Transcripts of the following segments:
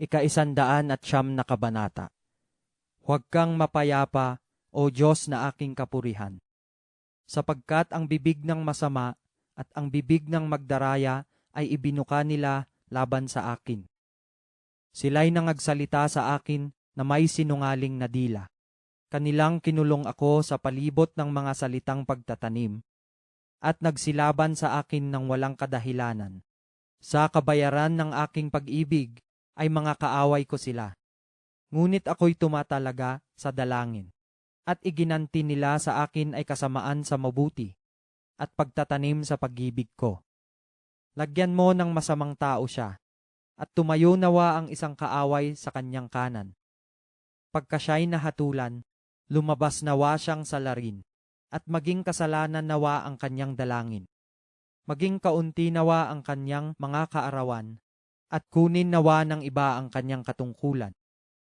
Ikaisandaan at siyam na kabanata. Huwag kang mapayapa, O Diyos na aking kapurihan. Sapagkat ang bibig ng masama at ang bibig ng magdaraya ay ibinuka nila laban sa akin. Sila'y nangagsalita sa akin na may sinungaling na dila. Kanilang kinulong ako sa palibot ng mga salitang pagtatanim at nagsilaban sa akin ng walang kadahilanan. Sa kabayaran ng aking pag-ibig ay mga kaaway ko sila. Ngunit ako'y tumatalaga sa dalangin. At iginanti nila sa akin ay kasamaan sa mabuti at pagtatanim sa pag-ibig ko. Lagyan mo ng masamang tao siya at tumayo nawa ang isang kaaway sa kanyang kanan. Pagka siya'y nahatulan, lumabas nawa siyang salarin at maging kasalanan nawa ang kanyang dalangin. Maging kaunti nawa ang kanyang mga kaarawan at kunin nawa ng iba ang kanyang katungkulan.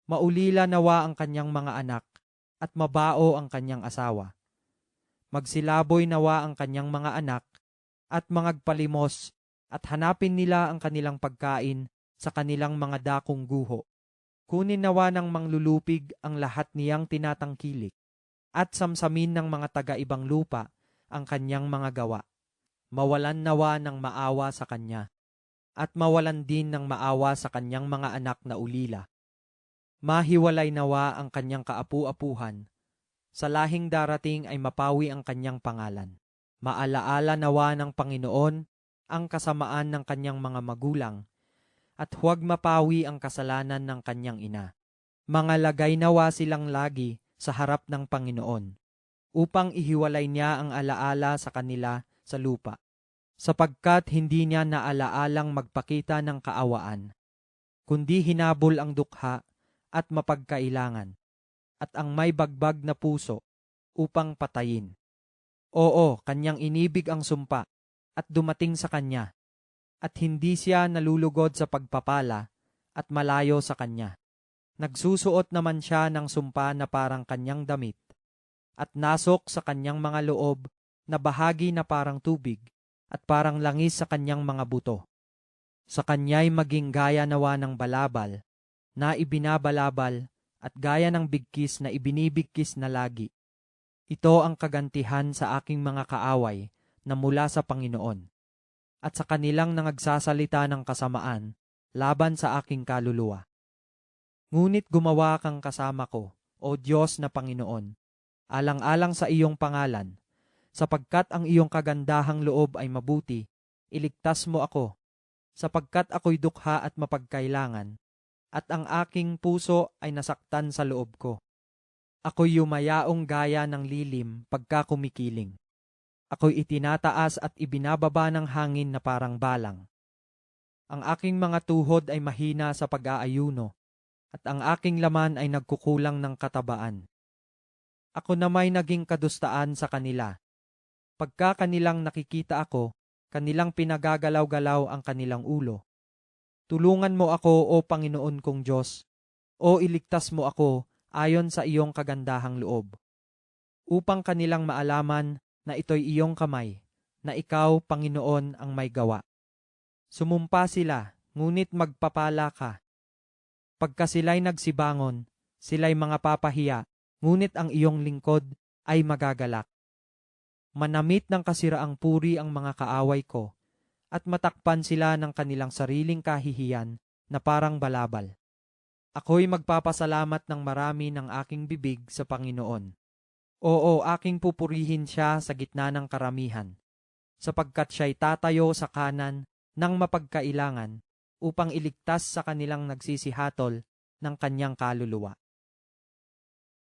Maulila nawa ang kanyang mga anak at mabao ang kanyang asawa. Magsilaboy nawa ang kanyang mga anak at mangagpalimos at hanapin nila ang kanilang pagkain sa kanilang mga dakong guho. Kunin nawa ng manglulupig ang lahat niyang tinatangkilik at samsamin ng mga taga-ibang lupa ang kanyang mga gawa. Mawalan nawa ng maawa sa kanya at mawalan din ng maawa sa kanyang mga anak na ulila. Mahiwalay nawa ang kanyang kaapu-apuhan. Sa lahing darating ay mapawi ang kanyang pangalan. Maalaala nawa ng Panginoon ang kasamaan ng kanyang mga magulang at huwag mapawi ang kasalanan ng kanyang ina. Mga lagay nawa silang lagi sa harap ng Panginoon upang ihiwalay niya ang alaala sa kanila sa lupa sapagkat hindi niya naalaalang magpakita ng kaawaan, kundi hinabol ang dukha at mapagkailangan, at ang may bagbag na puso upang patayin. Oo, kanyang inibig ang sumpa at dumating sa kanya, at hindi siya nalulugod sa pagpapala at malayo sa kanya. Nagsusuot naman siya ng sumpa na parang kanyang damit, at nasok sa kanyang mga loob na bahagi na parang tubig, at parang langis sa kanyang mga buto. Sa kanya'y maging gaya nawa ng balabal, na ibinabalabal at gaya ng bigkis na ibinibigkis na lagi. Ito ang kagantihan sa aking mga kaaway na mula sa Panginoon, at sa kanilang nangagsasalita ng kasamaan laban sa aking kaluluwa. Ngunit gumawa kang kasama ko, O Diyos na Panginoon, alang-alang sa iyong pangalan, sapagkat ang iyong kagandahang loob ay mabuti, iligtas mo ako, sapagkat ako'y dukha at mapagkailangan, at ang aking puso ay nasaktan sa loob ko. Ako'y yumayaong gaya ng lilim pagka kumikiling. Ako'y itinataas at ibinababa ng hangin na parang balang. Ang aking mga tuhod ay mahina sa pag-aayuno, at ang aking laman ay nagkukulang ng katabaan. Ako na may naging kadustaan sa kanila. Pagka kanilang nakikita ako, kanilang pinagagalaw-galaw ang kanilang ulo. Tulungan mo ako, O Panginoon kong Diyos, o iligtas mo ako ayon sa iyong kagandahang loob. Upang kanilang maalaman na ito'y iyong kamay, na ikaw, Panginoon, ang may gawa. Sumumpa sila, ngunit magpapala ka. Pagka sila'y nagsibangon, sila'y mga papahiya, ngunit ang iyong lingkod ay magagalak. Manamit ng kasiraang puri ang mga kaaway ko, at matakpan sila ng kanilang sariling kahihiyan na parang balabal. Ako'y magpapasalamat ng marami ng aking bibig sa Panginoon. Oo, aking pupurihin siya sa gitna ng karamihan, sapagkat siya'y tatayo sa kanan ng mapagkailangan upang iligtas sa kanilang nagsisihatol ng kanyang kaluluwa.